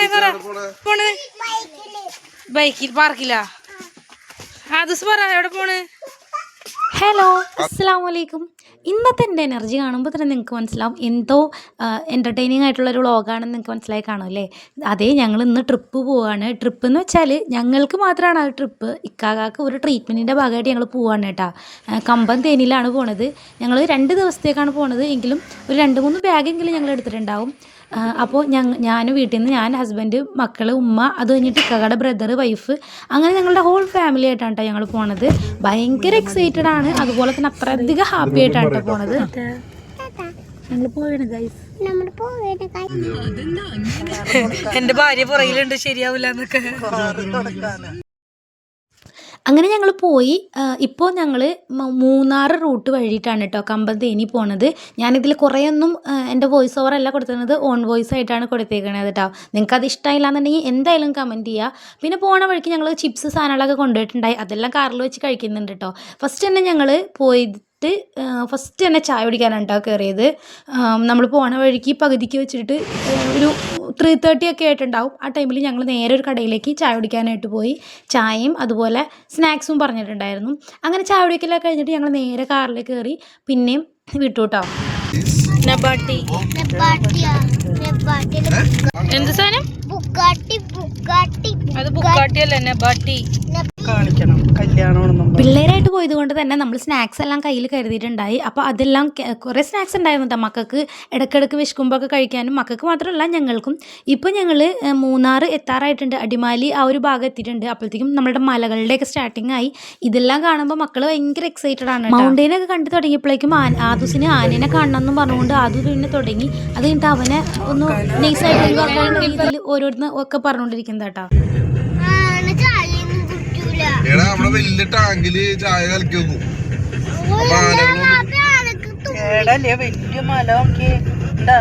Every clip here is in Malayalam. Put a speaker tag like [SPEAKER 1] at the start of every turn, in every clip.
[SPEAKER 1] പോണേ പറ. പോണ്? ബൈക്കിൽ പാർക്കില്ല ആ പറ എവിടെ പോണ്?
[SPEAKER 2] ഹലോ അസ്സാം വലൈക്കും ഇന്നത്തെ എന്റെ എനർജി കാണുമ്പോൾ തന്നെ നിങ്ങൾക്ക് മനസ്സിലാവും. എന്തോ എന്റർടൈനിങ് ആയിട്ടുള്ള ഒരു വ്ളോഗാണെന്ന് നിങ്ങൾക്ക് മനസ്സിലായി കാണും അല്ലേ? അതേ ഞങ്ങൾ ഇന്ന് ട്രിപ്പ് പോവുകയാണ് ട്രിപ്പ് എന്ന് വെച്ചാൽ ഞങ്ങൾക്ക് മാത്രമാണ് ആ ട്രിപ്പ് ഇക്കാകാക്ക് ഒരു ട്രീറ്റ്മെന്റിന്റെ ഭാഗമായിട്ട് ഞങ്ങൾ പോവാണ് കേട്ടോ. കമ്പം തേനിയിലാണ് പോണത്. ഞങ്ങൾ രണ്ട് ദിവസത്തേക്കാണ് പോണത്. എങ്കിലും ഒരു രണ്ട് മൂന്ന് ബാഗെങ്കിലും ഞങ്ങൾ എടുത്തിട്ടുണ്ടാവും. അപ്പോൾ ഞാൻ ഞാൻ വീട്ടിൽ നിന്ന് ഞാൻ ഹസ്ബൻഡ് മക്കൾ ഉമ്മ അത് കഴിഞ്ഞിട്ട് ഇക്കയുടെ ബ്രദർ വൈഫ് അങ്ങനെ ഞങ്ങളുടെ ഹോൾ ഫാമിലി ആയിട്ടാണ് കേട്ടോ ഞങ്ങൾ പോണത് ഭയങ്കര എക്സൈറ്റഡ് ആണ് അതുപോലെ തന്നെ അത്രയധികം ഹാപ്പി ആയിട്ടാണ് കേട്ടോ പോണത്
[SPEAKER 1] എന്റെ ഭാര്യ പുറകിലുണ്ട് ശരിയാവില്ല എന്നൊക്കെ
[SPEAKER 2] അങ്ങനെ ഞങ്ങൾ പോയി. ഇപ്പോൾ ഞങ്ങൾ മൂന്നാർ റൂട്ട് വഴിയിട്ടാണ് കേട്ടോ കമ്പന്തേനി പോണത്. ഞാനിതിൽ കുറേയൊന്നും എന്റെ വോയിസ് ഓവർ അല്ല കൊടുത്തിരുന്നത്. ഓൺ വോയിസ് ആയിട്ടാണ് കൊടുത്തേക്കണത് കേട്ടോ നിങ്ങൾക്ക് അത് ഇഷ്ടമായില്ല എന്നുണ്ടെങ്കിൽ എന്തായാലും കമന്റ് ചെയ്യുക പിന്നെ പോണ വഴിക്ക് ഞങ്ങൾ ചിപ്സ് സാധനങ്ങളൊക്കെ കൊണ്ടുപോയിട്ടുണ്ടായി. അതെല്ലാം കാറിൽ വെച്ച് കഴിക്കുന്നുണ്ട് കേട്ടോ ഫസ്റ്റ് തന്നെ ഞങ്ങൾ പോയിട്ട് ഫസ്റ്റ് തന്നെ ചായ കുടിക്കാനാണ് കേട്ടോ കയറിയത് നമ്മൾ പോണ വഴിക്ക് പകുതിക്ക് വെച്ചിട്ട് ഒരു ത്രീ തേർട്ടി ഒക്കെ ആയിട്ടുണ്ടാവും. ആ ടൈമിൽ ഞങ്ങൾ നേരെ ഒരു കടയിലേക്ക് ചായ കുടിക്കാനായിട്ട് പോയി. ചായയും അതുപോലെ സ്നാക്സും പറഞ്ഞിട്ടുണ്ടായിരുന്നു. അങ്ങനെ ചായ കുടിക്കലൊക്കെ കഴിഞ്ഞിട്ട് ഞങ്ങൾ നേരെ കാറിൽ കയറി പിന്നെയും വിട്ടു കേട്ടോ
[SPEAKER 1] എന്ത് സാധനം?
[SPEAKER 3] ബുക്കാട്ടി ബുക്കാട്ടി
[SPEAKER 1] അത് ബുക്കാട്ടിയല്ല നബാട്ടി
[SPEAKER 4] കാണിക്കണം കല്യാണമാണെന്നും
[SPEAKER 2] പിള്ളേരായിട്ട് പോയത് കൊണ്ട് തന്നെ നമ്മൾ സ്നാക്സ് എല്ലാം കയ്യിൽ കരുതിയിട്ടുണ്ടായി. അപ്പോൾ അതെല്ലാം കുറെ സ്നാക്സ് ഉണ്ടായിരുന്നു കേട്ടോ മക്കൾക്ക്. ഇടയ്ക്കിടയ്ക്ക് വിശക്കുമ്പോൾ ഒക്കെ കഴിക്കാനും. മക്കൾക്ക് മാത്രമല്ല ഞങ്ങൾക്കും. ഇപ്പോൾ ഞങ്ങൾ മൂന്നാർ എത്താറായിട്ടുണ്ട്. അടിമാലി ആ ഒരു ഭാഗം എത്തിയിട്ടുണ്ട്. അപ്പോഴത്തേക്കും നമ്മുടെ മലകളുടെയൊക്കെ സ്റ്റാർട്ടിംഗ് ആയി. ഇതെല്ലാം കാണുമ്പോൾ മക്കൾ ഭയങ്കര എക്സൈറ്റഡ് ആണ് മൗണ്ടൈനൊക്കെ കണ്ടു തുടങ്ങിയപ്പോഴേക്കും ആദൂസിന് ആനേനെ കാണണം എന്നും പറഞ്ഞുകൊണ്ട് ആദു പിന്നെ തുടങ്ങി. അത് കഴിഞ്ഞിട്ട് അവനെ ഒന്ന് നൈസായിട്ട് ഒഴിവാക്കാനുള്ള രീതിയിൽ ഓരോരുത്തർ ഒക്കെ പറഞ്ഞുകൊണ്ടിരിക്കുന്നത് കേട്ടോ.
[SPEAKER 5] എടാ നമ്മുടെ വലിയ ടാങ്കിൽ ചായ കലക്കി വെക്കും
[SPEAKER 4] വലിയ മല ഒക്കെ ഉണ്ടാ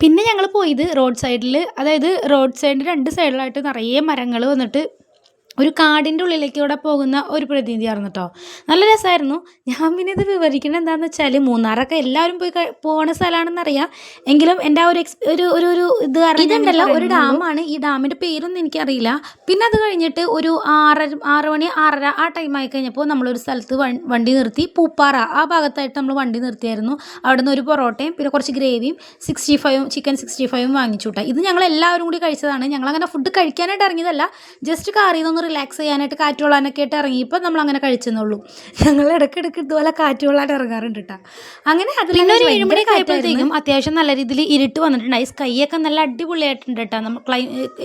[SPEAKER 2] പിന്നെ ഞങ്ങൾ പോയത് റോഡ് സൈഡിൽ അതായത് റോഡ് സൈഡിൽ രണ്ട് സൈഡിലായിട്ട് നിറയെ മരങ്ങൾ വന്നിട്ട് ഒരു കാടിന്റെ ഉള്ളിലേക്കൂടെ പോകുന്ന ഒരു പ്രതിനിധിയായിരുന്നു കേട്ടോ നല്ല രസമായിരുന്നു ഞാൻ പിന്നെ ഇത് വിവരിക്കുന്നത് എന്താണെന്ന് വെച്ചാൽ മൂന്നാറൊക്കെ എല്ലാവരും പോയി പോകുന്ന സ്ഥലമാണെന്നറിയാം എങ്കിലും എന്റെ ആ ഒരു എക്സ് ഒരു ഒരു ഒരു ഇത് ഇതുണ്ടല്ലോ ഒരു ഡാമാണ്. ഈ ഡാമിന്റെ പേരൊന്നും എനിക്കറിയില്ല. പിന്നെ അത് കഴിഞ്ഞിട്ട് ഒരു ആറര ആറ് മണി ആറര ആ ടൈം ആയി കഴിഞ്ഞപ്പോൾ നമ്മളൊരു സ്ഥലത്ത് വണ്ടി നിർത്തി. പൂപ്പാറ ആ ഭാഗത്തായിട്ട് നമ്മൾ വണ്ടി നിർത്തിയായിരുന്നു. അവിടെ നിന്ന് ഒരു പൊറോട്ടയും പിന്നെ കുറച്ച് ഗ്രേവിയും സിക്സ്റ്റി ഫൈവും ചിക്കൻ സിക്സ്റ്റി ഫൈവും വാങ്ങിച്ചു കേട്ടോ ഇത് ഞങ്ങൾ എല്ലാവരും കൂടി കഴിച്ചതാണ്. ഞങ്ങളങ്ങനെ ഫുഡ് കഴിക്കാനായിട്ട് ഇറങ്ങിയതല്ല. ജസ്റ്റ് നിന്ന് റിലാക്സ് ചെയ്യാനായിട്ട് കാറ്റ് കൊള്ളാനൊക്കെ ആയിട്ട് ഇറങ്ങിയപ്പോൾ നമ്മൾ അങ്ങനെ കഴിച്ചെന്നുള്ളൂ ഞങ്ങൾ ഇടയ്ക്കിടയ്ക്ക് ഇതുപോലെ കാറ്റ് കൊള്ളാൻ ഇറങ്ങാറുണ്ട് കേട്ടോ അങ്ങനെ അത് പിന്നെ ഒരു ഏഴുമണി കഴിയുമ്പോഴത്തേക്കും അത്യാവശ്യം നല്ല രീതിയിൽ ഇരുട്ട് വന്നിട്ടുണ്ടായി സ്കൈ ഒക്കെ നല്ല അടിപൊളിയായിട്ടുണ്ട് കേട്ടോ നമ്മൾ ക്ലൈ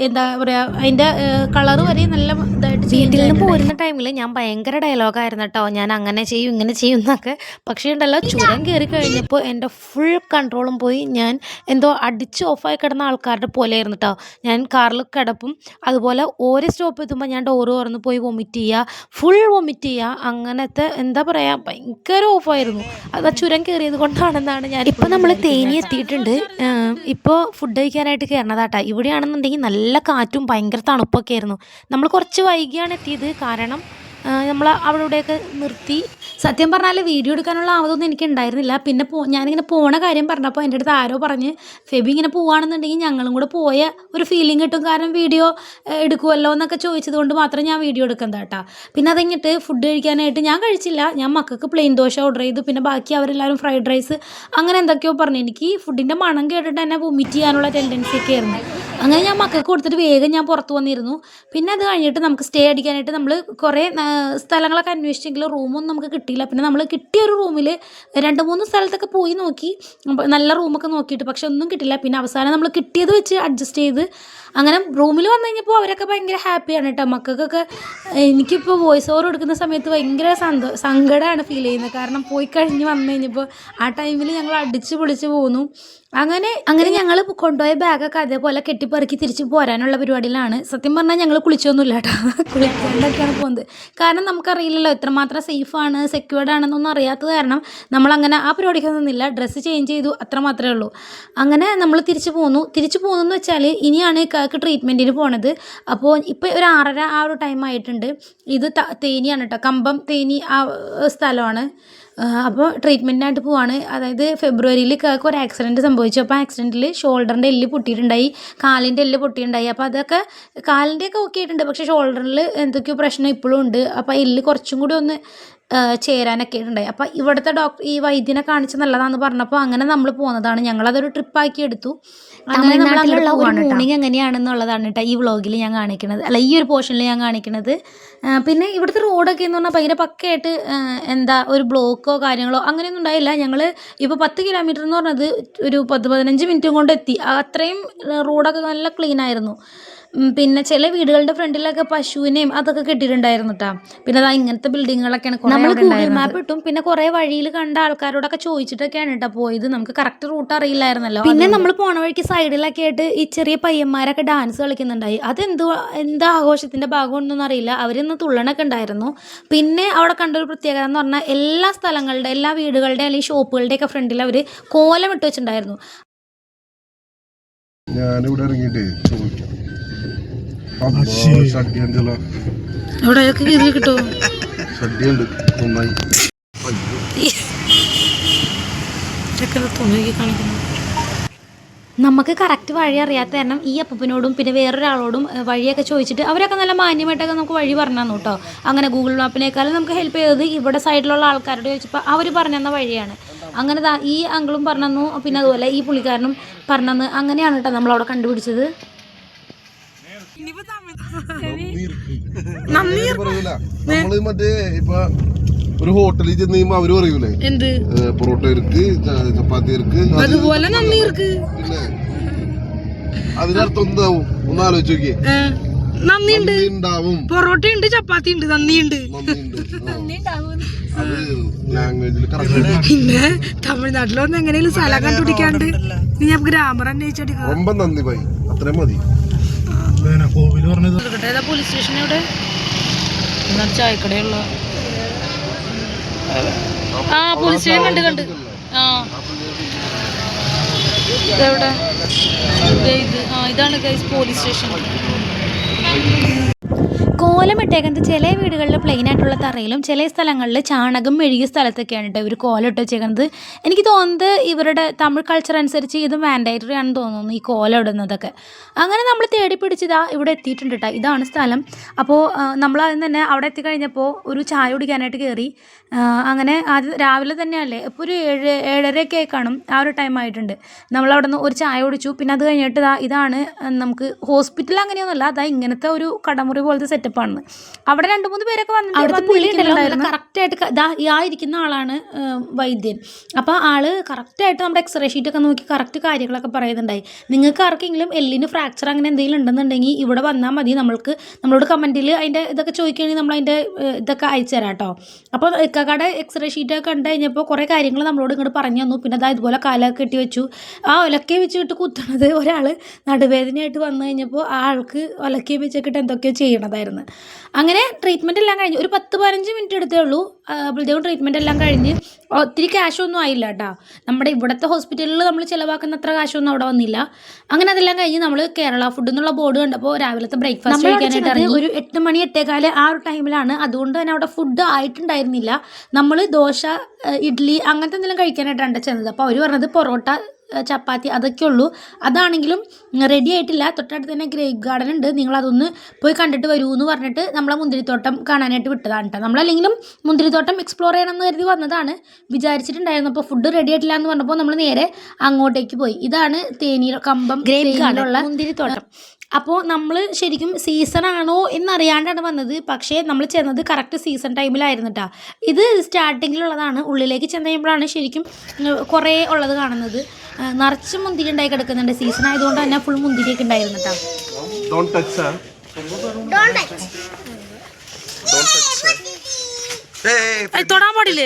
[SPEAKER 2] എന്താ പറയുക അതിന്റെ കളർ വരെ നല്ല ഇതായിട്ട് വീട്ടിൽ നിന്ന് പോരുന്ന ടൈമിൽ ഞാൻ ഭയങ്കര ഡയലോഗായിരുന്നു കേട്ടോ ഞാൻ അങ്ങനെ ചെയ്യും ഇങ്ങനെ ചെയ്യും എന്നൊക്കെ പക്ഷേ ഉണ്ടല്ലോ ചുരം കയറി കഴിഞ്ഞപ്പോൾ എന്റെ ഫുൾ കൺട്രോളും പോയി. ഞാൻ എന്തോ അടിച്ച് ഓഫായി കിടന്ന ആൾക്കാരുടെ പോലെയായിരുന്നു കേട്ടോ ഞാൻ കാറിൽ കിടപ്പും. അതുപോലെ ഓരോ സ്റ്റോപ്പ് എത്തുമ്പോൾ ഞാൻ ഡോറ് തുറന്ന് പോയി വൊമിറ്റ് ചെയ്യുക ഫുൾ വൊമിറ്റ് ചെയ്യുക അങ്ങനത്തെ എന്താ പറയുക ഭയങ്കര ഓഫായിരുന്നു അത് ആ ചുരം കയറിയത് കൊണ്ടാണെന്നാണ് ഞാൻ ഇപ്പോൾ നമ്മൾ തേനി എത്തിയിട്ടുണ്ട്. ഇപ്പോൾ ഫുഡ് കഴിക്കാനായിട്ട് കയറണതാട്ടാ ഇവിടെയാണെന്നുണ്ടെങ്കിൽ നല്ല കാറ്റും ഭയങ്കര തണുപ്പൊക്കെ ആയിരുന്നു. നമ്മൾ കുറച്ച് വൈകിയാണ് എത്തിയത്. കാരണം നമ്മൾ അവിടെ ഇവിടെയൊക്കെ നിർത്തി. സത്യം പറഞ്ഞാൽ വീഡിയോ എടുക്കാനുള്ള ആവതൊന്നും എനിക്ക് ഉണ്ടായിരുന്നില്ല. പിന്നെ പോ ഞാനിങ്ങനെ പോണ കാര്യം പറഞ്ഞപ്പോൾ എന്റെ അടുത്ത് ആരോ പറഞ്ഞ് ഫെബി ഇങ്ങനെ പോവാണെന്നുണ്ടെങ്കിൽ ഞങ്ങളും കൂടെ പോയ ഒരു ഫീലിംഗ് കിട്ടും. കാരണം വീഡിയോ എടുക്കുമല്ലോ എന്നൊക്കെ ചോദിച്ചത് കൊണ്ട് മാത്രം ഞാൻ വീഡിയോ എടുക്കുന്നത് കേട്ടോ. പിന്നെ അത് കഴിഞ്ഞിട്ട് ഫുഡ് കഴിക്കാനായിട്ട് ഞാൻ കഴിച്ചില്ല. ഞാൻ മക്കൾക്ക് പ്ലെയിൻ ദോശ ഓർഡർ ചെയ്തു. പിന്നെ ബാക്കി അവരെല്ലാവരും ഫ്രൈഡ് റൈസ് അങ്ങനെ എന്തൊക്കെയോ പറഞ്ഞു. എനിക്ക് ഫുഡിന്റെ മണം കേട്ടിട്ട് തന്നെ വൊമിറ്റ് ചെയ്യാനുള്ള ടെൻഡൻസി ഒക്കെ ആയിരുന്നു. അങ്ങനെ ഞാൻ മക്കൾക്ക് കൊടുത്തിട്ട് വേഗം ഞാൻ പുറത്ത് വന്നിരുന്നു. പിന്നെ അത് കഴിഞ്ഞിട്ട് നമുക്ക് സ്റ്റേ അടിക്കാനായിട്ട് നമ്മൾ കുറേ സ്ഥലങ്ങളൊക്കെ അന്വേഷിച്ചെങ്കിലും റൂമൊന്നും നമുക്ക് കിട്ടിയില്ല. പിന്നെ നമ്മൾ കിട്ടിയ ഒരു റൂമിൽ രണ്ട് മൂന്ന് സ്ഥലത്തൊക്കെ പോയി നോക്കി. നല്ല റൂമൊക്കെ നോക്കിയിട്ട് പക്ഷെ ഒന്നും കിട്ടില്ല പിന്നെ അവസാനം നമ്മൾ കിട്ടിയത് വെച്ച് അഡ്ജസ്റ്റ് ചെയ്ത് അങ്ങനെ റൂമിൽ വന്നു കഴിഞ്ഞപ്പോൾ അവരൊക്കെ ഭയങ്കര ഹാപ്പിയാണ് കേട്ടോ മക്കൾക്കൊക്കെ എനിക്കിപ്പോൾ വോയിസ് ഓവർ കൊടുക്കുന്ന സമയത്ത് ഭയങ്കര സന്തോ സങ്കടമാണ് ഫീൽ ചെയ്യുന്നത്. കാരണം പോയി കഴിഞ്ഞ് വന്നു കഴിഞ്ഞപ്പോൾ ആ ടൈമിൽ ഞങ്ങൾ അടിച്ച് പൊളിച്ച് പോന്നു. അങ്ങനെ അങ്ങനെ ഞങ്ങൾ കൊണ്ടുപോയ ബാഗൊക്കെ അതേപോലെ കെട്ടിപ്പറക്കി തിരിച്ച് പോരാനുള്ള പരിപാടിയിലാണ്. സത്യം പറഞ്ഞാൽ ഞങ്ങൾ കുളിച്ചൊന്നുമില്ല കേട്ടോ കുളിക്കാണ്ടൊക്കെയാണ് പോകുന്നത് കാരണം നമുക്കറിയില്ലല്ലോ എത്രമാത്രം സേഫാണ് സെക്യൂർഡ് ആണെന്നൊന്നും അറിയാത്തത് കാരണം നമ്മളങ്ങനെ ആ പരിപാടിക്ക് നിന്നില്ല. ഡ്രസ്സ് ചേഞ്ച് ചെയ്തു അത്ര മാത്രമേ ഉള്ളൂ. അങ്ങനെ നമ്മൾ തിരിച്ചു പോന്നു. തിരിച്ചു പോകുന്നു വെച്ചാൽ ഇനിയാണ് ക- ഇക്കാക്ക് ട്രീറ്റ്മെന്റിന് പോണത്. അപ്പോൾ ഇപ്പോൾ ഒരു ആറര ആ ഒരു ടൈം ആയിട്ടുണ്ട്. ഇത് തേനിയാണ് കേട്ടോ കമ്പം തേനി ആ സ്ഥലമാണ്. അപ്പോൾ ട്രീറ്റ്മെന്റിനായിട്ട് പോവാണ്. അതായത് ഫെബ്രുവരിയിൽ കേൾക്ക് ഒരു ആക്സിഡന്റ് സംഭവിച്ചു. അപ്പോൾ ആക്സിഡന്റിൽ ഷോൾഡറിന്റെ എല്ല് പൊട്ടിയിട്ടുണ്ടായി. കാലിന്റെ എല്ല് പൊട്ടിയിട്ടുണ്ടായി. അപ്പോൾ അതൊക്കെ കാലിന്റെയൊക്കെ ഓക്കെ ആയിട്ടുണ്ട്. പക്ഷേ ഷോൾഡറിൽ എന്തൊക്കെയോ പ്രശ്നം ഇപ്പോഴും ഉണ്ട്. അപ്പോൾ എല്ല് കുറച്ചും കൂടി ഒന്ന് ചേരാനൊക്കെ ഉണ്ടായി അപ്പോൾ ഇവിടുത്തെ ഡോക്ടർ ഈ വൈദ്യനെ കാണിച്ച നല്ലതാണെന്ന് പറഞ്ഞപ്പോൾ അങ്ങനെ നമ്മൾ പോകുന്നതാണ് ഞങ്ങളതൊരു ട്രിപ്പാക്കി എടുത്തു. അങ്ങനെ നമ്മൾ മോർണിംഗ് എങ്ങനെയാണെന്നുള്ളതാണ് കേട്ടോ ഈ വ്ളോഗിൽ ഞാൻ കാണിക്കുന്നത് അല്ല ഈ ഒരു പോർഷനിൽ ഞാൻ കാണിക്കുന്നത് പിന്നെ ഇവിടുത്തെ റോഡൊക്കെ എന്ന് പറഞ്ഞാൽ ഭയങ്കര പക്കയായിട്ട് എന്താ ഒരു ബ്ലോക്കോ കാര്യങ്ങളോ അങ്ങനെയൊന്നും ഉണ്ടായില്ല. ഞങ്ങൾ ഇപ്പോൾ പത്ത് കിലോമീറ്റർ എന്ന് പറഞ്ഞത് ഒരു പത്ത് പതിനഞ്ച് മിനിറ്റും കൊണ്ട് എത്തി അത്രയും റോഡൊക്കെ നല്ല ക്ലീൻ ആയിരുന്നു. പിന്നെ ചില വീടുകളുടെ ഫ്രണ്ടിലൊക്കെ പശുവിനെയും അതൊക്കെ കെട്ടിയിട്ടുണ്ടായിരുന്നു കേട്ടോ പിന്നെ അതാ ഇങ്ങനത്തെ ബിൽഡിങ്ങുകളൊക്കെയാണ് നമ്മൾ ഗൂഗിൾ മാപ്പ് ഇട്ടും പിന്നെ കുറെ വഴിയിൽ കണ്ട ആൾക്കാരോടൊക്കെ ചോദിച്ചിട്ടൊക്കെയാണ് കേട്ടോ പോയത്. നമുക്ക് കറക്റ്റ് റൂട്ട് അറിയില്ലായിരുന്നല്ലോ. പിന്നെ നമ്മൾ പോണ വഴിക്ക് സൈഡിലൊക്കെ ആയിട്ട് ഈ ചെറിയ പയ്യന്മാരൊക്കെ ഡാൻസ് കളിക്കുന്നുണ്ടായി. അതെന്തോ എന്താ ആഘോഷത്തിന്റെ ഭാഗമൊന്നും അറിയില്ല. അവരിന്ന് തുള്ളണൊക്കെ ഉണ്ടായിരുന്നു. പിന്നെ അവിടെ കണ്ട ഒരു പ്രത്യേകത എന്ന് പറഞ്ഞാൽ എല്ലാ സ്ഥലങ്ങളുടെ എല്ലാ വീടുകളുടെ അല്ലെങ്കിൽ ഷോപ്പുകളുടെ ഒക്കെ ഫ്രണ്ടിൽ അവർ കോലം ഇട്ട് വെച്ചിട്ടുണ്ടായിരുന്നു.
[SPEAKER 5] ഞാനിവിടെ ഇറങ്ങിയിട്ടേ ചോദിക്കാം.
[SPEAKER 1] എവിടെയൊക്കെ കയറി
[SPEAKER 2] നമുക്ക് കറക്റ്റ് വഴി അറിയാത്ത കാരണം ഈ അപ്പനോടും പിന്നെ വേറൊരാളോടും വഴിയൊക്കെ ചോദിച്ചിട്ട് അവരൊക്കെ നല്ല മാന്യമായിട്ടൊക്കെ നമുക്ക് വഴി പറഞ്ഞു തന്നു കേട്ടോ. അങ്ങനെ ഗൂഗിൾ മാപ്പിനേക്കാളും നമുക്ക് ഹെൽപ്പ് ചെയ്തത് ഇവിടെ സൈഡിലുള്ള ആൾക്കാരോട് ചോദിച്ചപ്പോൾ അവർ പറഞ്ഞു തന്ന വഴിയാണ്. അങ്ങനെ ദാ ഈ അങ്കിളും പറഞ്ഞു തന്നു പിന്നെ അതുപോലെ ഈ പുള്ളിക്കാരനും പറഞ്ഞു തന്ന് അങ്ങനെയാണ് കേട്ടോ നമ്മളവിടെ കണ്ടുപിടിച്ചത്.
[SPEAKER 5] നമ്മൾ മറ്റേ ഇപ്പൊ ഒരു ഹോട്ടലിൽ ചെന്ന് കഴിയുമ്പോ അവർ പറയൂലേ?
[SPEAKER 1] എന്ത്?
[SPEAKER 5] പൊറോട്ടർക്ക് ചപ്പാത്തിർക്ക്
[SPEAKER 1] അതുപോലെ നന്ദിർക്ക്
[SPEAKER 5] പിന്നെ അതിനർത്ഥം എന്താവും? ഒന്ന് ആലോചിച്ച് നോക്കിയേ.
[SPEAKER 1] നന്ദിയുണ്ട്
[SPEAKER 5] ഉണ്ടാവും.
[SPEAKER 1] പൊറോട്ട ഉണ്ട് ചപ്പാത്തി ഉണ്ട് നന്ദിയുണ്ട് പിന്നെ തമിഴ്നാട്ടിൽ വന്ന് എങ്ങനെയും സ്ഥലം കണ്ടുപിടിക്കാണ്ട് ഇനി ഞാൻ ഗ്രാമർ അന്വേഷിച്ചടിക്കാം
[SPEAKER 5] നന്ദി ബൈ. അത്രയും മതി.
[SPEAKER 1] ഏതാ പോലീസ് സ്റ്റേഷൻ ആ പോലീസ് കണ്ട് കണ്ട്. ആ. ഇതാണ് ഗൈസ് പോലീസ് സ്റ്റേഷൻ
[SPEAKER 2] കോലം ഇട്ടേക്കുന്നത് ചില വീടുകളിൽ പ്ലെയിൻ ആയിട്ടുള്ള തറയിലും ചില സ്ഥലങ്ങളിൽ ചാണകം മെഴുകിയ സ്ഥലത്തൊക്കെയാണ് കേട്ടോ ഇവർ കോലം ഇട്ട് വെച്ചേക്കുന്നത് എനിക്ക് തോന്നുന്നത് ഇവരുടെ തമിഴ് കൾച്ചർ അനുസരിച്ച് ഇത് മാൻഡേറ്ററി ആണെന്ന് തോന്നുന്നു ഈ കോലം ഇടുന്നതൊക്കെ. അങ്ങനെ നമ്മൾ തേടി പിടിച്ചതാ ഇവിടെ എത്തിയിട്ടുണ്ട് കേട്ടോ ഇതാണ് സ്ഥലം. അപ്പോൾ നമ്മൾ ആദ്യം തന്നെ അവിടെ എത്തിക്കഴിഞ്ഞപ്പോൾ ഒരു ചായ കുടിക്കാനായിട്ട് കയറി അങ്ങനെ ആദ്യം രാവിലെ തന്നെയല്ലേ? ഇപ്പോൾ ഒരു ഏഴ് ഏഴരയൊക്കെ ആയി കാണും ആ ഒരു ടൈം ആയിട്ടുണ്ട്. നമ്മൾ അവിടെ നിന്ന് ഒരു ചായ കുടിച്ചു. പിന്നെ അത് കഴിഞ്ഞിട്ട് ഇതാ ഇതാണ് നമുക്ക് ഹോസ്പിറ്റൽ അങ്ങനെയൊന്നുമല്ല. അതാ ഇങ്ങനത്തെ ഒരു കടമുറി പോലത്തെ സെറ്റപ്പാണ് അവിടെ രണ്ട് മൂന്ന് പേരൊക്കെ വന്നിട്ട് കറക്റ്റായിട്ട് ഈ ആ ഇരിക്കുന്ന ആളാണ് വൈദ്യൻ. അപ്പോൾ ആൾ കറക്റ്റായിട്ട് നമ്മുടെ എക്സ്റേ ഷീറ്റൊക്കെ നോക്കി കറക്റ്റ് കാര്യങ്ങളൊക്കെ പറയുന്നുണ്ടായി. നിങ്ങൾക്ക് ആർക്കെങ്കിലും എല്ലിന് ഫ്രാക്ചർ അങ്ങനെ എന്തെങ്കിലും ഉണ്ടെന്നുണ്ടെങ്കിൽ ഇവിടെ വന്നാൽ മതി. നമ്മൾക്ക് നമ്മളോട് കമന്റിൽ അതിന്റെ ഇതൊക്കെ ചോദിക്കുകയാണെങ്കിൽ നമ്മൾ അതിന്റെ ഇതൊക്കെ അയച്ചു തരാം കേട്ടോ. അപ്പോൾ ഇക്കക്കടെ എക്സ്റേ ഷീറ്റൊക്കെ കണ്ടു കഴിഞ്ഞപ്പോൾ കുറേ കാര്യങ്ങൾ നമ്മളോട് ഇങ്ങോട്ട് പറഞ്ഞു തന്നു. പിന്നെ അതാ ഇതുപോലെ കാലൊക്കെ കെട്ടി വെച്ചു. ആ ഒലക്കെ വെച്ചിട്ട് കുത്തണത് ഒരാൾ നടുവേദനയായിട്ട് വന്നു കഴിഞ്ഞപ്പോൾ ആ ആൾക്ക് ഒലക്കെ വെച്ചിട്ട് എന്തൊക്കെയോ ചെയ്യണതായിരുന്നു. അങ്ങനെ ട്രീറ്റ്മെന്റ് എല്ലാം കഴിഞ്ഞു ഒരു പത്ത് പതിനഞ്ച് മിനിറ്റ് എടുത്തേ ഉള്ളൂ. അപ്പോഴത്തേക്കും ട്രീറ്റ്മെന്റ് എല്ലാം കഴിഞ്ഞ് ഒത്തിരി ക്യാഷൊന്നും ആയില്ല കേട്ടോ നമ്മുടെ ഇവിടുത്തെ ഹോസ്പിറ്റലിൽ നമ്മൾ ചിലവാക്കുന്ന അത്ര കാശൊന്നും അവിടെ വന്നില്ല. അങ്ങനെ അതെല്ലാം കഴിഞ്ഞ് നമ്മൾ കേരള ഫുഡ് എന്നുള്ള ബോർഡ് കണ്ടപ്പോൾ രാവിലത്തെ ബ്രേക്ക്ഫാസ്റ്റ് കഴിക്കാനായിട്ട് ഇറങ്ങി. ഒരു എട്ട് മണി എട്ടേകാൽ ആ ഒരു ടൈമിലാണ് അതുകൊണ്ട് തന്നെ അവിടെ ഫുഡ് ആയിട്ടുണ്ടായിരുന്നില്ല. നമ്മൾ ദോശ ഇഡ്ഡലി അങ്ങനത്തെ എന്തെങ്കിലും കഴിക്കാനായിട്ടാണ് ചെന്നത്. അപ്പോൾ അവർ പറഞ്ഞത് പൊറോട്ട ചപ്പാത്തി അതൊക്കെ ഉള്ളൂ. അതാണെങ്കിലും റെഡി ആയിട്ടില്ല. തൊട്ടടുത്ത് തന്നെ ഗ്രേപ്പ് ഗാർഡൻ ഉണ്ട്. നിങ്ങൾ അതൊന്ന് പോയി കണ്ടിട്ട് വരൂ എന്ന് പറഞ്ഞിട്ട് നമ്മളെ മുന്തിരിത്തോട്ടം കാണാനായിട്ട് വിട്ടതാണ് കേട്ടോ നമ്മളല്ലെങ്കിലും മുന്തിരിത്തോട്ടം എക്സ്പ്ലോർ ചെയ്യണമെന്ന് കരുതി വന്നതാണ്. വിചാരിച്ചിട്ടുണ്ടായിരുന്നു. അപ്പോൾ ഫുഡ് റെഡി ആയിട്ടില്ല എന്ന് പറഞ്ഞപ്പോൾ നമ്മൾ നേരെ അങ്ങോട്ടേക്ക് പോയി. ഇതാണ് തേനീ കമ്പം ഗ്രേപ്പ് തേനിയിലുള്ള മുന്തിരിത്തോട്ടം. അപ്പോൾ നമ്മൾ ശരിക്കും സീസണാണോ ആണോ എന്നറിയാണ്ടാണ് വന്നത്. പക്ഷേ നമ്മൾ ചെന്നത് കറക്റ്റ് സീസൺ ടൈമിലായിരുന്നു കേട്ടോ ഇത് സ്റ്റാർട്ടിങ്ങിലുള്ളതാണ് ഉള്ളിലേക്ക് ചെന്ന് കഴിയുമ്പോഴാണ് ശരിക്കും കുറേ ഉള്ളത് കാണുന്നത്. നിറച്ച് മുന്തിരി ഉണ്ടായി കിടക്കുന്നുണ്ട്. സീസൺ ആയതുകൊണ്ട് തന്നെ ഫുൾ മുന്തിരിയൊക്കെ ഉണ്ടായിരുന്നു കേട്ടോ
[SPEAKER 5] ഡോണ്ട് ടച്ച്
[SPEAKER 3] Don't touch.
[SPEAKER 1] ഏയ് തൊടാൻ പാടില്ലേ?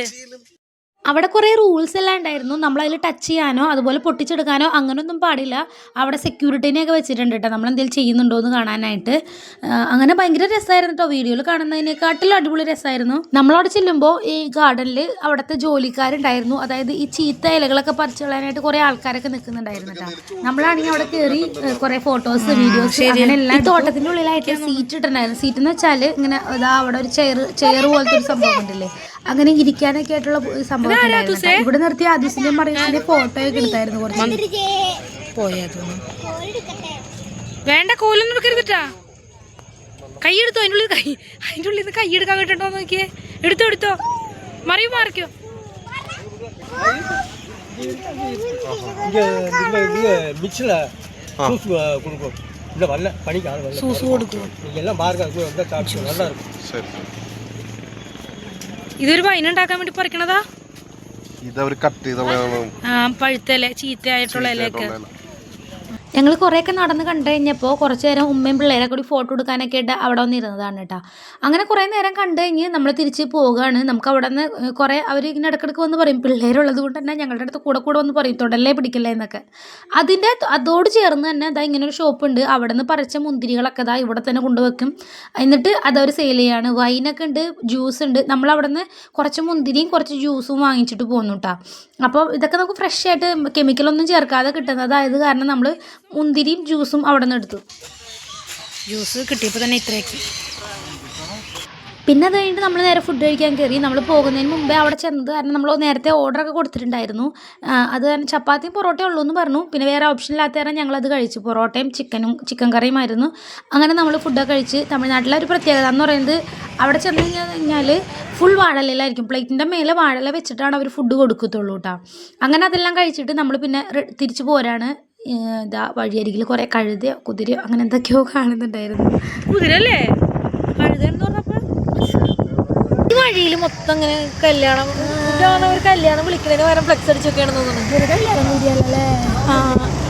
[SPEAKER 2] അവിടെ കുറേ റൂൾസ് എല്ലാം ഉണ്ടായിരുന്നു. നമ്മളതിൽ ടച്ച് ചെയ്യാനോ അതുപോലെ പൊട്ടിച്ചെടുക്കാനോ അങ്ങനെയൊന്നും പാടില്ല. അവിടെ സെക്യൂരിറ്റീനെയൊക്കെ വെച്ചിട്ടുണ്ട് കേട്ടോ നമ്മൾ എന്തെങ്കിലും ചെയ്യുന്നുണ്ടോ എന്ന് കാണാനായിട്ട് അങ്ങനെ ഭയങ്കര രസമായിരുന്നു കേട്ടോ വീഡിയോയിൽ കാണുന്നതിനെക്കാട്ടിലും അടിപൊളി രസമായിരുന്നു നമ്മളവിടെ ചെല്ലുമ്പോൾ ഈ ഗാർഡനിൽ അവിടുത്തെ ജോലിക്കാരുണ്ടായിരുന്നു. അതായത് ഈ ചീത്ത ഇലകളൊക്കെ പറിച്ചു കളയാനായിട്ട് കുറേ ആൾക്കാരൊക്കെ നിൽക്കുന്നുണ്ടായിരുന്നു കേട്ടോ നമ്മളാണെങ്കിൽ അവിടെ കയറി കുറേ ഫോട്ടോസ് വീഡിയോസ് അങ്ങനെ എല്ലാം തോട്ടത്തിന്റെ ഉള്ളിലായിട്ട് സീറ്റ് ഇട്ടിട്ടുണ്ടായിരുന്നു. സീറ്റ് എന്ന് വെച്ചാൽ ഇങ്ങനെ ഇതാ അവിടെ ഒരു ചെയർ ചെയർ പോലത്തെ ഒരു സംഭവം ഉണ്ടല്ലേ? അങ്ങനെ ഇരിക്കാനൊക്കെ ആയിട്ടുള്ള സംഭവം ഒക്കെ ഉണ്ടായിരുന്നു കേട്ടോ. ഇവിടെ നിർത്തി ആദിസിന്റെ മറിയത്തിന്റെ ഫോട്ടോ ഒക്കെ എടുത്തായിരുന്നു കുറച്ച്
[SPEAKER 1] പോയാ തോന്നുന്നു വേണ്ട കോലൊന്നും എടുക്കരുതിട്ടാ കൈ എടുത്തോ അതിൻ്റെ ഉള്ളിൽ കൈ അതിൻ്റെ ഉള്ളിൽ നിന്ന് കൈ എടുക്കാൻ കിട്ടണ്ടോ നോക്കിയേ എടുത്തോ എടുത്തോ മറിയോ മാറിക്കോ
[SPEAKER 3] இங்க இதுல இது மிக்சில் ஜூஸ் கொடுக்கும் இல்லை வரல பனிக்கு ஆள் வரல
[SPEAKER 1] സൂസ് കൊടുക്കുവോ
[SPEAKER 3] நீங்கள் எல்லாம் பாருங்க அது கூட வந்தால் சாப்பிட்டு நல்லா இருக்கும்
[SPEAKER 5] ശരി
[SPEAKER 1] ഇതൊരു വൈൻ ഉണ്ടാക്കാൻ വേണ്ടി പറിക്കണതാ?
[SPEAKER 5] ഇതൊരു കട്ട് ചെയ്ത വേണം
[SPEAKER 1] ആ പഴുത്തല ഇല ചീത്തയായിട്ടുള്ള ഇലയൊക്കെ.
[SPEAKER 2] ഞങ്ങൾ കുറേയൊക്കെ നടന്ന് കണ്ടു കഴിഞ്ഞപ്പോൾ കുറച്ച് നേരം ഉമ്മയും പിള്ളേരെ കൂടി ഫോട്ടോ എടുക്കാനൊക്കെ ആയിട്ട് അവിടെ വന്നിരുന്നതാണ് കേട്ടോ അങ്ങനെ കുറേ നേരം കണ്ടു കഴിഞ്ഞ് നമ്മൾ തിരിച്ച് പോവുകയാണ് നമുക്ക് അവിടെ നിന്ന് കുറേ അവർ ഇങ്ങനെ ഇടയ്ക്കിടയ്ക്ക് വന്ന് പറയും പിള്ളേരുള്ളത് കൊണ്ട് തന്നെ ഞങ്ങളുടെ അടുത്ത് കൂടെ കൂടെ വന്ന് പറയും തൊടല്ലേ പിടിക്കല്ലേ എന്നൊക്കെ. അതിന്റെ അതോട് ചേർന്ന് തന്നെ അതാ ഇങ്ങനെ ഒരു ഷോപ്പ് ഉണ്ട്. അവിടെ നിന്ന് പറിച്ച മുന്തിരികളൊക്കെ അതാ ഇവിടെ തന്നെ കൊണ്ടുവെക്കും. എന്നിട്ട് അതവർ സെയിൽ ചെയ്യാണ്. വൈനൊക്കെ ഉണ്ട് ജ്യൂസ് ഉണ്ട്. നമ്മൾ അവിടെ നിന്ന് കുറച്ച് മുന്തിരിയും കുറച്ച് ജ്യൂസും വാങ്ങിച്ചിട്ട് പോന്നു കേട്ടോ അപ്പോൾ ഇതൊക്കെ നമുക്ക് ഫ്രഷ് ആയിട്ട് കെമിക്കലൊന്നും ചേർക്കാതെ കിട്ടുന്നത്. അതായത് കാരണം നമ്മൾ മുന്തിരിയും ജ്യൂസും അവിടെ നിന്ന് എടുത്തു.
[SPEAKER 1] ജ്യൂസ് കിട്ടിയപ്പോൾ തന്നെ ഇത്രയൊക്കെ.
[SPEAKER 2] പിന്നെ അത് കഴിഞ്ഞിട്ട് നമ്മൾ നേരെ ഫുഡ് കഴിക്കാൻ കയറി നമ്മൾ പോകുന്നതിന് മുമ്പേ അവിടെ ചെന്നത് കാരണം നമ്മൾ നേരത്തെ ഓർഡറൊക്കെ കൊടുത്തിട്ടുണ്ടായിരുന്നു. അത് കാരണം ചപ്പാത്തിയും പൊറോട്ടയും ഉള്ളൂ എന്ന് പറഞ്ഞു. പിന്നെ വേറെ ഓപ്ഷൻ ഇല്ലാത്ത കാരണം ഞങ്ങളത് കഴിച്ചു. പൊറോട്ടയും ചിക്കനും ചിക്കൻ കറിയും ആയിരുന്നു. അങ്ങനെ നമ്മൾ ഫുഡൊക്കെ കഴിച്ച് തമിഴ്നാട്ടിലെ ഒരു പ്രത്യേകത എന്ന് പറയുന്നത് അവിടെ ചെന്ന് കഴിഞ്ഞാൽ ഫുൾ വാഴലയിലായിരിക്കും. പ്ലേറ്റിന്റെ മേലെ വാഴല വെച്ചിട്ടാണ് അവർ ഫുഡ് കൊടുക്കത്തുള്ളൂ കേട്ടോ അങ്ങനെ അതെല്ലാം കഴിച്ചിട്ട് നമ്മൾ പിന്നെ തിരിച്ചു പോരാണ്. ഇതാ വഴിയരികിൽ കുറേ കഴുതയോ കുതിരയോ അങ്ങനെ എന്തൊക്കെയോ കാണുന്നുണ്ടായിരുന്നു.
[SPEAKER 1] കുതിരല്ലേ? ഈ വഴിയിൽ മൊത്തം ഇങ്ങനെ കല്യാണം ഒരു കല്യാണം വിളിക്കുന്നതിന് പകരം ഫ്ലെക്സ് അടിച്ചൊക്കെയാണ് തോന്നുന്നത് ആ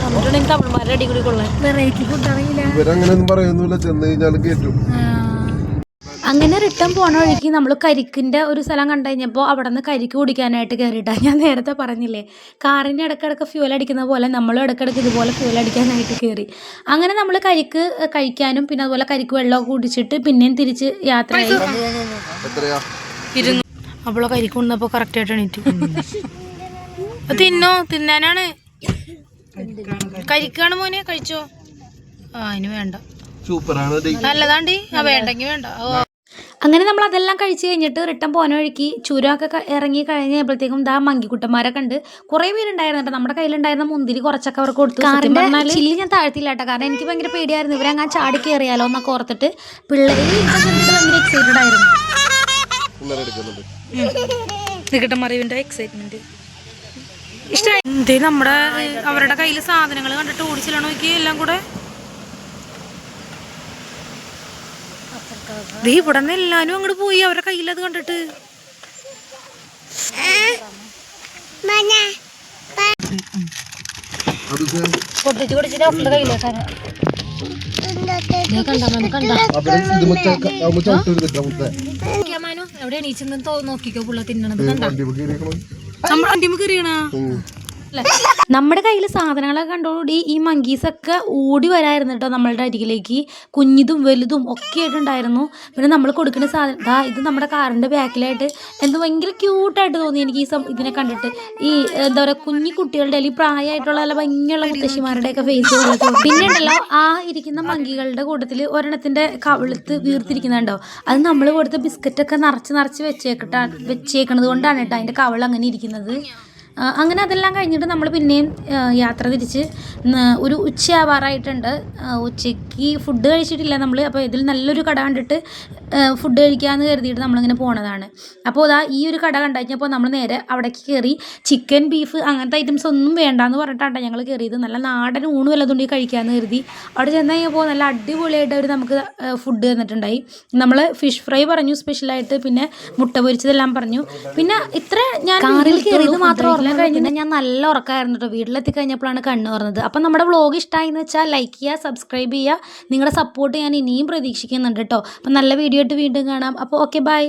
[SPEAKER 1] എന്നിട്ടാണ് എനിക്ക് തമിഴ്മാരുടെ അടി കൂടി കൊള്ളാൻ
[SPEAKER 2] വെറൈറ്റി ഫുഡ്
[SPEAKER 5] ഇവരങ്ങനെയൊന്നും പറയുന്നില്ല. ചെന്ന് കഴിഞ്ഞാൽ കേറ്റും.
[SPEAKER 2] അങ്ങനെ റിട്ടേൺ പോണ വഴിക്ക് നമ്മൾ കരിക്കിന്റെ ഒരു സ്ഥലം കണ്ടു കഴിഞ്ഞപ്പോൾ അവിടെ നിന്ന് കരിക്ക് കുടിക്കാനായിട്ട് കയറിയിട്ടാണ് ഞാൻ നേരത്തെ പറഞ്ഞില്ലേ കാറിന്റെ ഇടയ്ക്കിടയ്ക്ക് ഫ്യൂൽ അടിക്കുന്ന പോലെ നമ്മളും ഇടയ്ക്കിടയ്ക്ക് ഇതുപോലെ ഫ്യൂൽ അടിക്കാനായിട്ട് കയറി അങ്ങനെ നമ്മൾ കരിക്ക് കഴിക്കാനും പിന്നെ അതുപോലെ കരിക്ക് വെള്ളമൊക്കെ കുടിച്ചിട്ട് പിന്നെയും തിരിച്ച് യാത്രയായി.
[SPEAKER 5] എത്രയാ?
[SPEAKER 1] ഇരുന്നു അവളെ കരിക്ക് കൊണ്ടപ്പോൾ കറക്റ്റായിട്ട് എണീറ്റു. തിന്നോ? തിന്നാനാണ്? കരിക്കാണ് മോനെ കഴിച്ചോ? ആ അതിന് വേണ്ട.
[SPEAKER 5] സൂപ്പറാണ്
[SPEAKER 1] നല്ലതാണ്ടി. ആ വേണ്ടെങ്കി വേണ്ട. ഓ.
[SPEAKER 2] അങ്ങനെ നമ്മൾ അതെല്ലാം കഴിച്ച് കഴിഞ്ഞിട്ട് റിട്ടേൺ പോകാൻ വഴിക്ക് ചുരമൊക്കെ ഇറങ്ങി കഴിഞ്ഞപ്പോഴത്തേക്കും ദാ മങ്കിക്കുട്ടന്മാരൊക്കെ ഉണ്ട്. കുറേ പേരുണ്ടായിരുന്നു കേട്ടോ. നമ്മുടെ കയ്യിലുണ്ടായിരുന്ന മുന്തിരി കുറച്ചൊക്കെ അവർക്ക് കൊടുത്തു. കാറിന്റെ ചില്ലി ഞാൻ താഴ്ത്തില്ല കേട്ടോ. കാരണം എനിക്ക് ഭയങ്കര പേടിയായിരുന്നു. ഇവരങ്ങാൻ ചാടി കയറിയാലോ എന്നൊക്കെ ഓർത്തിട്ട് പിള്ളേർ ഭയങ്കര എക്സൈറ്റഡ് ആയിരുന്നു.
[SPEAKER 1] എക്സൈറ്റ്മെന്റ് ഇഷ്ടമായി നമ്മുടെ അവരുടെ കയ്യിൽ സാധനങ്ങൾ കണ്ടിട്ട് ഓടിച്ചില്ലാണോ നോക്കി എല്ലാം കൂടെ. ദേ ഇവിടെ നിന്ന് എല്ലാരും അങ്ങോട്ട് പോയി അവരുടെ കയ്യിൽ അത് കണ്ടിട്ട്. പൊട്ടിച്ച് പൊടിച്ചിട്ട് കയ്യിലേക്കാണ് എവിടെ എണീച്ചെന്ന് നോക്കിക്കോ പുള്ള തിന്നണത്.
[SPEAKER 5] കണ്ടാ?
[SPEAKER 1] നമ്മൾ അന്തിമ കയറിയണ
[SPEAKER 2] നമ്മുടെ കയ്യിൽ സാധനങ്ങളൊക്കെ കണ്ടോടി ഈ മങ്കീസൊക്കെ ഓടി വരായിരുന്നു കേട്ടോ നമ്മളുടെ അരികിലേക്ക്. കുഞ്ഞിതും വലുതും ഒക്കെ ആയിട്ടുണ്ടായിരുന്നു. പിന്നെ നമ്മൾ കൊടുക്കുന്ന സാധനം ദാ ഇത് നമ്മുടെ കാറിന്റെ ബാക്കിലായിട്ട് എന്ത് ഭയങ്കര ക്യൂട്ടായിട്ട് തോന്നി എനിക്ക് ഈ ഇതിനെ കണ്ടിട്ട്. ഈ എന്താ പറയുക കുഞ്ഞു കുട്ടികളുടെ അല്ലെങ്കിൽ പ്രായമായിട്ടുള്ള നല്ല ഭംഗിയുള്ള മുത്തശ്ശിമാരുടെയൊക്കെ ഫേസ് പിന്നെ ഉണ്ടല്ലോ ആ ഇരിക്കുന്ന മങ്കികളുടെ കൂട്ടത്തിൽ ഒരെണ്ണത്തിന്റെ കവിളത്ത് വീർത്തിരിക്കുന്നുണ്ടോ? അത് നമ്മൾ കൊടുത്ത ബിസ്ക്കറ്റൊക്കെ നിറച്ച് നിറച്ച് വെച്ചേക്കിട്ട വെച്ചേക്കണത് കൊണ്ടാണ് കേട്ടോ അതിന്റെ കവിൾ അങ്ങനെ ഇരിക്കുന്നത്. അങ്ങനെ അതെല്ലാം കഴിഞ്ഞിട്ട് നമ്മൾ പിന്നെയും യാത്ര തിരിച്ച് ഒരു ഉച്ചയാവാറായിട്ടുണ്ട് ഉച്ചയ്ക്ക് ഫുഡ് കഴിച്ചിട്ടില്ല നമ്മൾ അപ്പോൾ ഇതിൽ നല്ലൊരു കട കണ്ടിട്ട് ഫുഡ് കഴിക്കാമെന്ന് കരുതിയിട്ട് നമ്മളിങ്ങനെ പോണതാണ്. അപ്പോൾ അതാ ഈ ഒരു കട കണ്ടപ്പോൾ നമ്മൾ നേരെ അവിടേക്ക് കയറി ചിക്കൻ ബീഫ് അങ്ങനത്തെ ഐറ്റംസ് ഒന്നും വേണ്ടാന്ന് പറഞ്ഞിട്ടാണ് ഞങ്ങൾ കയറിയത് നല്ല നാടൻ ഊണ് വല്ലതുണ്ടി കഴിക്കാമെന്ന് കരുതി. അവിടെ ചെന്ന് കഴിഞ്ഞപ്പോൾ നല്ല അടിപൊളിയായിട്ട് അവർ നമുക്ക് ഫുഡ് തന്നിട്ടുണ്ടായി. നമ്മൾ ഫിഷ് ഫ്രൈ പറഞ്ഞു സ്പെഷ്യലായിട്ട് പിന്നെ മുട്ട പൊരിച്ചതെല്ലാം പറഞ്ഞു. പിന്നെ ഇത്ര ഞാൻ കാറിൽ കയറിയത് മാത്രം ഓർമ്മ കഴിഞ്ഞാൽ ഞാൻ നല്ല ഉറക്കമായിരുന്നു കേട്ടോ വീട്ടിലെത്തി കഴിഞ്ഞപ്പോഴാണ് കണ്ണു പറഞ്ഞത്. അപ്പം നമ്മുടെ വ്ളോഗ് ഇഷ്ടമായി എന്ന് വെച്ചാൽ ലൈക്ക് ചെയ്യുക സബ്സ്ക്രൈബ് ചെയ്യുക നിങ്ങളുടെ സപ്പോർട്ട് ഞാൻ ഇനിയും പ്രതീക്ഷിക്കുന്നുണ്ട് കേട്ടോ അപ്പം നല്ല വീഡിയോ ആയിട്ട് വീണ്ടും കാണാം. അപ്പോൾ ഓക്കെ ബൈ